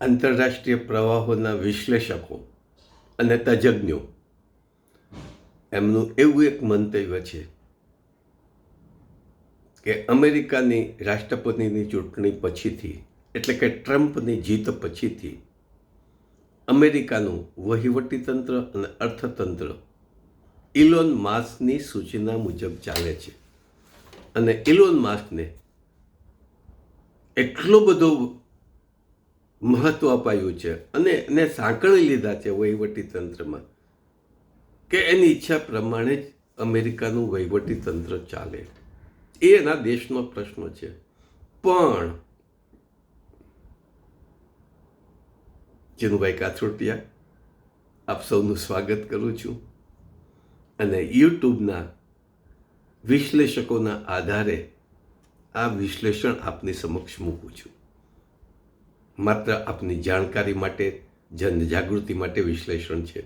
આંતરરાષ્ટ્રીય પ્રવાહોના વિશ્લેષકો અને તજજ્ઞો. એમનું એવું એક મંતવ્ય છે કે અમેરિકાની રાષ્ટ્રપતિની ચૂંટણી પછીથી, એટલે કે ટ્રમ્પની જીત પછીથી, અમેરિકાનું વહીવટીતંત્ર અને અર્થતંત્ર ઇલોન માસ્કની સૂચના મુજબ ચાલે છે. અને ઇલોન માસ્કને એટલો બધો મહત્વ અપાયું છે. અને એને સાંકળી લીધા છે વહીવટી તંત્રમાં કે એની ઈચ્છા પ્રમાણે જ અમેરિકાનું વહીવટી તંત્ર ચાલે. એ એના દેશનો પ્રશ્ન છે. પણ જીનુભાઈ કાથરોટિયા આપ સૌનું સ્વાગત કરું છું. અને યુટ્યુબના વિશ્લેષકોના આધારે આ વિશ્લેષણ આપની સમક્ષ મૂકું છું. માત્ર આપની જાણકારી માટે, જનજાગૃતિ માટે વિશ્લેષણ છે.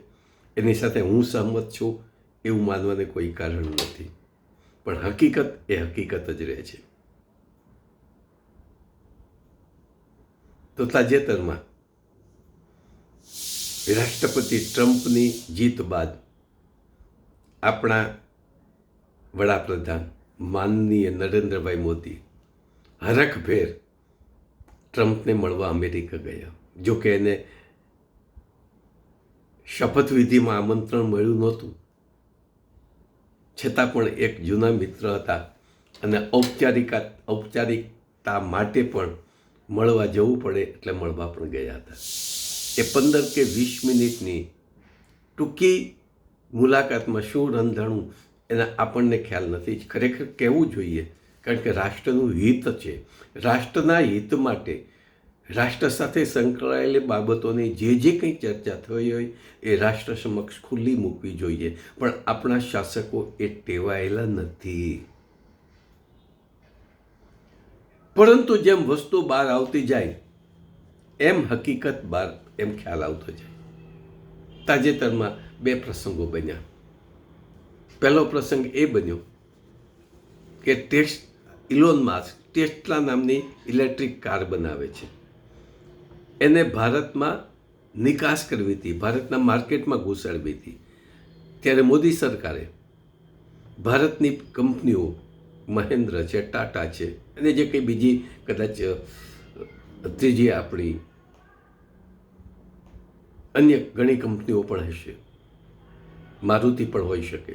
એની સાથે હું સહમત છું, એવું માનવાને કોઈ કારણ નથી. પણ હકીકત એ હકીકત જ રહે છે. તો તાજેતરમાં, રાષ્ટ્રપતિ ટ્રમ્પની જીત બાદ આપણા વડાપ્રધાન માનનીય નરેન્દ્રભાઈ મોદી હરખભેર ટ્રમ્પને મળવા અમેરિકા ગયા. જો કે એને શપથવિધિમાં આમંત્રણ મળ્યું નહોતું. છતાં પણ એક જૂના મિત્ર હતા અને ઔપચારિકા ઔપચારિકતા માટે પણ મળવા જવું પડે એટલે મળવા પણ ગયા હતા. એ પંદર કે વીસ મિનિટની ટૂંકી મુલાકાતમાં શું રંધાણું એના આપણને ખ્યાલ નથી. ખરેખર કહેવું જોઈએ કારણ કે રાષ્ટ્રનું હિત છે. રાષ્ટ્રના હિત માટે રાષ્ટ્ર સાથે સંકળાયેલી બાબતોની જે જે કંઈ ચર્ચા થઈ હોય એ રાષ્ટ્ર સમક્ષ ખુલ્લી મૂકવી જોઈએ. પણ આપણા શાસકો એ ટેવાયેલા નથી. પરંતુ જેમ વસ્તુ બહાર આવતી જાય, એમ હકીકત બહાર, એમ ખ્યાલ આવતો જાય. તાજેતરમાં બે પ્રસંગો બન્યા. પહેલો પ્રસંગ એ બન્યો કે ટેસ્ટ ઇલોન માસ્ક ટેસ્ટલા નામની ઇલેક્ટ્રિક કાર બનાવે છે. એને ભારતમાં નિકાસ કરવી હતી, ભારતના માર્કેટમાં ઘૂસાડવી હતી. ત્યારે મોદી સરકારે ભારતની કંપનીઓ મહેન્દ્ર છે, ટાટા છે, અને જે કંઈ બીજી કદાચ ત્રીજી આપણી અન્ય ઘણી કંપનીઓ પણ હશે. મારુતિ પણ હોઈ શકે.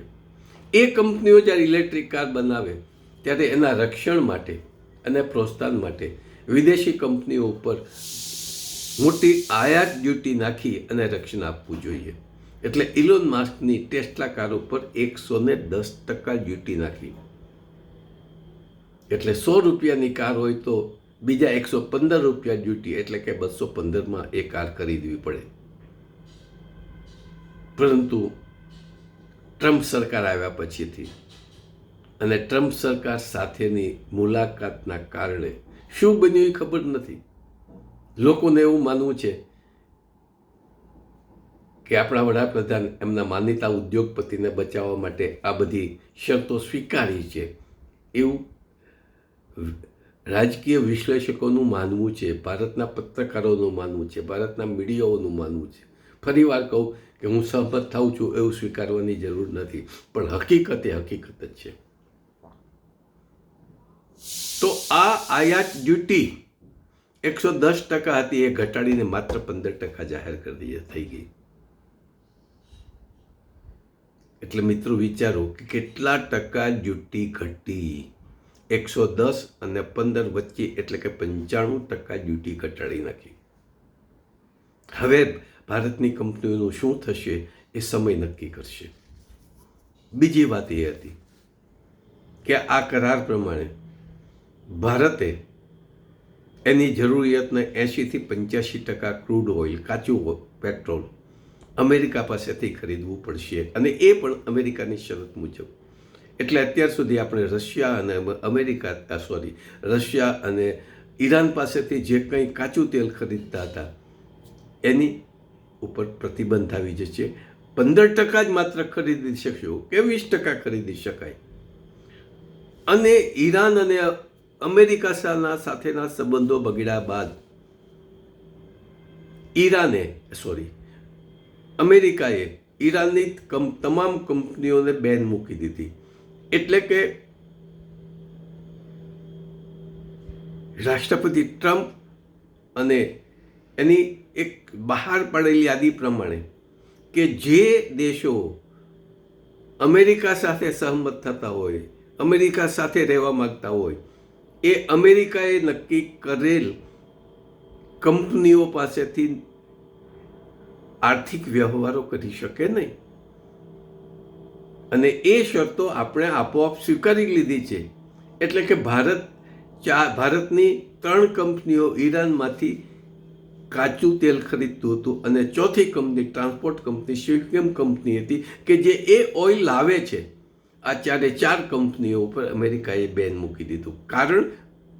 એ કંપનીઓ જ્યારે ઇલેક્ટ્રિક કાર બનાવે ત્યારે એના રક્ષણ માટે અને પ્રોત્સાહન માટે વિદેશી કંપનીઓ ઉપર મોટી આયાત ડ્યુટી નાખી અને રક્ષણ આપવું જોઈએ. એટલે ઇલોન માસ્કની ટેસ્લા કાર ઉપર એકસો ને દસ ટકા ડ્યુટી નાખી. એટલે સો રૂપિયાની કાર હોય તો બીજા એકસો પંદર રૂપિયા ડ્યુટી, એટલે કે બસો પંદરમાં એ કાર ખરીદવી પડે. પરંતુ ટ્રમ્પ સરકાર આવ્યા પછીથી અને ટ્રમ્પ સરકાર સાથેની મુલાકાતના કારણે શું બન્યું એ ખબર નથી. લોકોને એવું માનવું છે કે આપણા વડાપ્રધાન એમના માનીતા ઉદ્યોગપતિને બચાવવા માટે આ બધી શરતો સ્વીકારી છે. એવું રાજકીય વિશ્લેષકોનું માનવું છે, ભારતના પત્રકારોનું માનવું છે, ભારતના મીડિયાઓનું માનવું છે. ફરી વાર કહું કે હું સહમત થાઉં છું એવું સ્વીકારવાની જરૂર નથી, પણ હકીકત એ હકીકત જ છે. તો આ આયાત ડ્યુટી એકસો દસ ટકા હતી, એ ઘટાડીને માત્ર પંદર ટકા જાહેર કરી થઈ ગઈ. એટલે મિત્રો વિચારો કે કેટલા ટકા ડ્યુટી ઘટી? એકસો દસ અને પંદર વચ્ચે એટલે કે પંચાણું ટકા ડ્યુટી ઘટાડી નાખી. હવે ભારતની કંપનીઓનું શું થશે એ સમય નક્કી કરશે. બીજી વાત એ હતી કે આ કરાર પ્રમાણે ભારતે એની જરૂરિયાતને એંશીથી પંચ્યાસી ટકા ક્રૂડ ઓઇલ, કાચું પેટ્રોલ અમેરિકા પાસેથી ખરીદવું પડશે અને એ પણ અમેરિકાની શરત મુજબ. એટલે અત્યાર સુધી આપણે રશિયા અને અમેરિકા સોરી, રશિયા અને ઈરાન પાસેથી જે કંઈ કાચું તેલ ખરીદતા હતા, એની ઉપર પ્રતિબંધ આવી જશે. પંદર ટકા જ માત્ર ખરીદી શકશો કે વીસ ટકા ખરીદી શકાય. અને ઈરાન અને અમેરિકા સાથેના સાથેના સંબંધો બગડ્યા બાદ ઈરાને, સોરી, અમેરિકાએ ઈરાનની તમામ કંપનીઓને બેન મૂકી દીધી. એટલે કે રાષ્ટ્રપતિ ટ્રમ્પ અને એની એક બહાર પડેલી યાદી પ્રમાણે કે જે દેશો અમેરિકા સાથે સહમત થતા હોય, અમેરિકા સાથે રહેવા માંગતા હોય એ અમેરિકાએ નક્કી કરેલ કંપનીઓ પાસેથી આર્થિક વ્યવહારો કરી શકે નહીં. અને એ શરતો આપણે આપોઆપ સ્વીકારી લીધી છે. એટલે કે ભારત ચા, ભારતની ત્રણ કંપનીઓ ઈરાનમાંથી કાચું તેલ ખરીદતું હતું અને ચોથી company transport company Shivchem company હતી કે જે એ ઓઇલ લાવે છે. આ ચારે ચાર કંપનીઓ ઉપર અમેરિકાએ બેન મૂકી દીધું. કારણ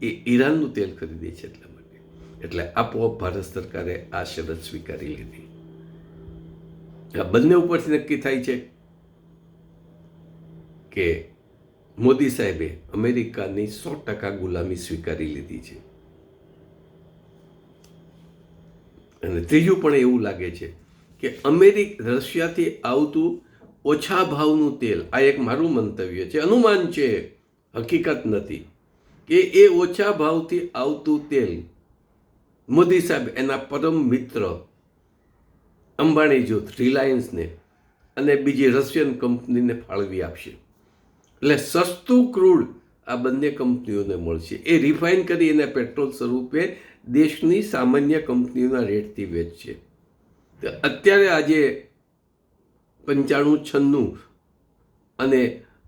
એ ઈરાનનું તેલ ખરીદે છે એટલા માટે. એટલે આપોઆપ ભારત સરકારે આ શરત સ્વીકારી લીધી. આ બંને ઉપરથી નક્કી થાય છે કે મોદી સાહેબે અમેરિકાની સો ટકા ગુલામી સ્વીકારી લીધી છે. અને ત્રીજું પણ એવું લાગે છે કે અમેરિક રશિયાથી આવતું ઓછા ભાવનું તેલ, આ એક મારું મંતવ્ય છે. અનુમાન છે, હકીકત નથી, કે એ ઓછા ભાવથી આવતું તેલ. મોદી સાહેબ, એના પરમ મિત્ર અંબાણી જૂથ રિલાયન્સને અને બીજી રશિયન કંપનીને ફાળવી આપશે. એટલે સસ્તું ક્રૂડ આ બંને કંપનીઓને મળશે. એ રિફાઇન કરી એને પેટ્રોલ સ્વરૂપે દેશની સામાન્ય કંપનીઓના રેટથી વેચશે. અત્યારે આજે પંચાણું છન્નું અને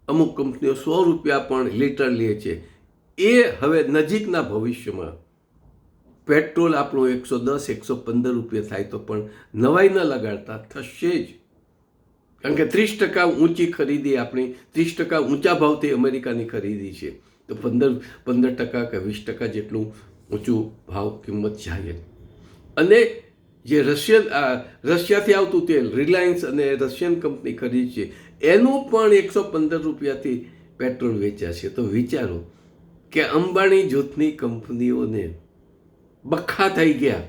અમુક કંપનીઓ સો રૂપિયા પણ લીટર લે છે. એ હવે નજીકના ભવિષ્યમાં પેટ્રોલ આપણું એકસો દસ, એકસો પંદર રૂપિયા થાય તો પણ નવાઈ ન લગાડતા થશે જ. કારણ કે ત્રીસ ટકા ઊંચી ખરીદી આપણી, ત્રીસ ટકા ઊંચા ભાવથી અમેરિકાની ખરીદી છે. તો પંદર પંદર ટકા કે વીસ ટકા જેટલું ઊંચું ભાવ કિંમત જાય અને જે રશિયન રશિયાથી આવતું તેલ, રિલાયન્સ અને રશિયન કંપની ખરીદી છે, એનું પણ એકસો પંદર રૂપિયાથી પેટ્રોલ વેચાશે તો વિચારો કે અંબાણી જૂથની કંપનીઓને બખા થઈ ગયા.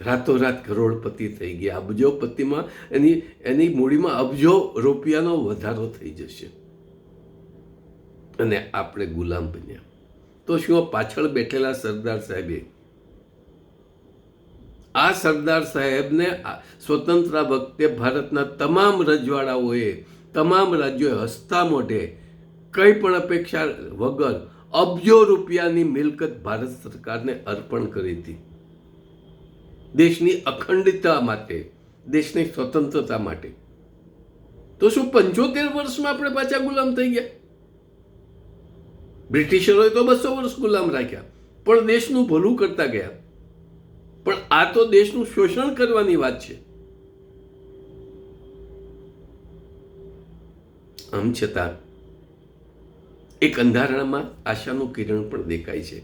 રાતોરાત કરોડપતિ થઈ ગયા. અબજોપતિમાં એની એની મૂડીમાં અબજો રૂપિયાનો વધારો થઈ જશે. અને આપણે ગુલામ બન્યા. તો શું પાછળ બેઠેલા સરદાર સાહેબે આ સરદાર સાહેબને સ્વતંત્ર વખતે ભારતના તમામ રજવાડાઓએ, તમામ રાજ્યોએ હસતા મોઢે કંઈ પણ અપેક્ષા વગર અબજો રૂપિયાની મિલકત ભારત સરકારને અર્પણ કરી હતી. દેશની અખંડતા માટે, દેશની સ્વતંત્રતા માટે. તો શું પંચોતેર વર્ષમાં આપણે પાછા ગુલામ થઈ ગયા? બ્રિટિશરોએ તો બસો વર્ષ ગુલામ રાખ્યા, પણ દેશનું ભલું કરતા ગયા. પણ આ તો દેશનું શોષણ કરવાની વાત છે. આમ છતાં, એક અંધારામાં આશાનું કિરણ પણ દેખાય છે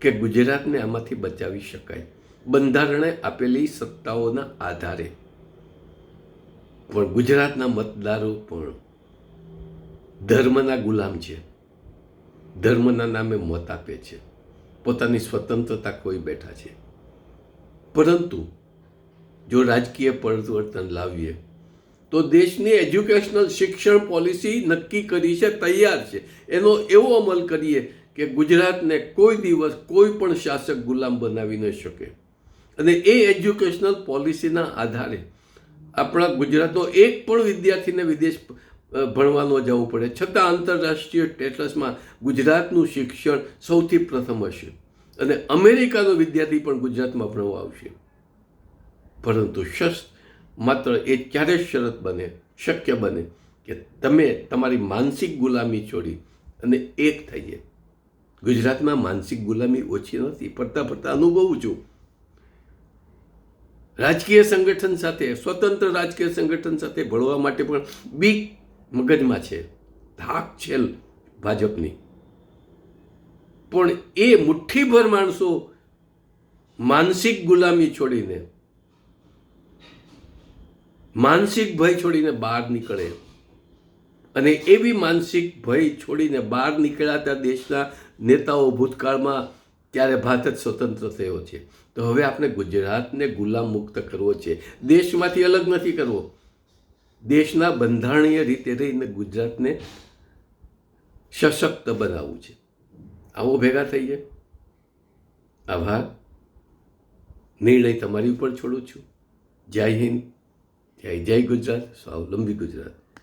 કે ગુજરાતને આમાંથી બચાવી શકાય. બંધારણે આપેલી સત્તાઓના આધારે. પણ ગુજરાતના મતદારો પણ ધર્મના ગુલામ છે. ધર્મના નામે મત આપે છે. પોતાની સ્વતંત્રતા કોઈ બેઠા છે. પરંતુ જો રાજકીય પરિવર્તન લાવીએ, તો દેશની એજ્યુકેશનલ શિક્ષણ પોલિસી નક્કી કરી છે, તૈયાર છે. એનો એવો અમલ કરીએ કે ગુજરાતને કોઈ દિવસ કોઈ પણ શાસક ગુલામ બનાવી ન શકે. અને એ એજ્યુકેશનલ પોલિસીના આધારે આપણા ગુજરાતનો એક પણ વિદ્યાર્થીને વિદેશ ભણવાનો જવું પડે. છતાં આંતરરાષ્ટ્રીય સ્ટેટસમાં ગુજરાતનું શિક્ષણ સૌથી પ્રથમ હશે. અને અમેરિકાનો વિદ્યાર્થી પણ ગુજરાતમાં ભણવા આવશે. પરંતુ શસ્ત માત્ર એ ક્યારે શરત બને, શક્ય બને કે તમે તમારી માનસિક ગુલામી છોડી અને એક થઈએ. ગુજરાતમાં માનસિક ગુલામી ઓછી નથી, ફરતા પડતા અનુભવું છું. રાજકીય સંગઠન સાથે, સ્વતંત્ર રાજકીય સંગઠન સાથે ભળવા માટે પણ બીક મગજમાં છે. ધાક છે ભાજપની. પણ એ મુઠ્ઠીભર માણસો માનસિક ગુલામી છોડીને, માનસિક ભય છોડીને બહાર નીકળે. અને એવી માનસિક ભય છોડીને બહાર નીકળ્યા દેશના નેતાઓ ભૂતકાળમાં ત્યારે ભારત જ સ્વતંત્ર થયો છે. તો હવે આપણે ગુજરાતને ગુલામ મુક્ત કરવો છે. દેશમાંથી અલગ નથી કરવો. દેશના બંધારણીય રીતે રહીને ગુજરાતને સશક્ત બનાવવું છે. આવો ભેગા થઈએ આભાર. નિર્ણય તમારી ઉપર છોડું છું. જય હિન્દ. જય જય ગુજરાત. સ્વાવલંબી ગુજરાત.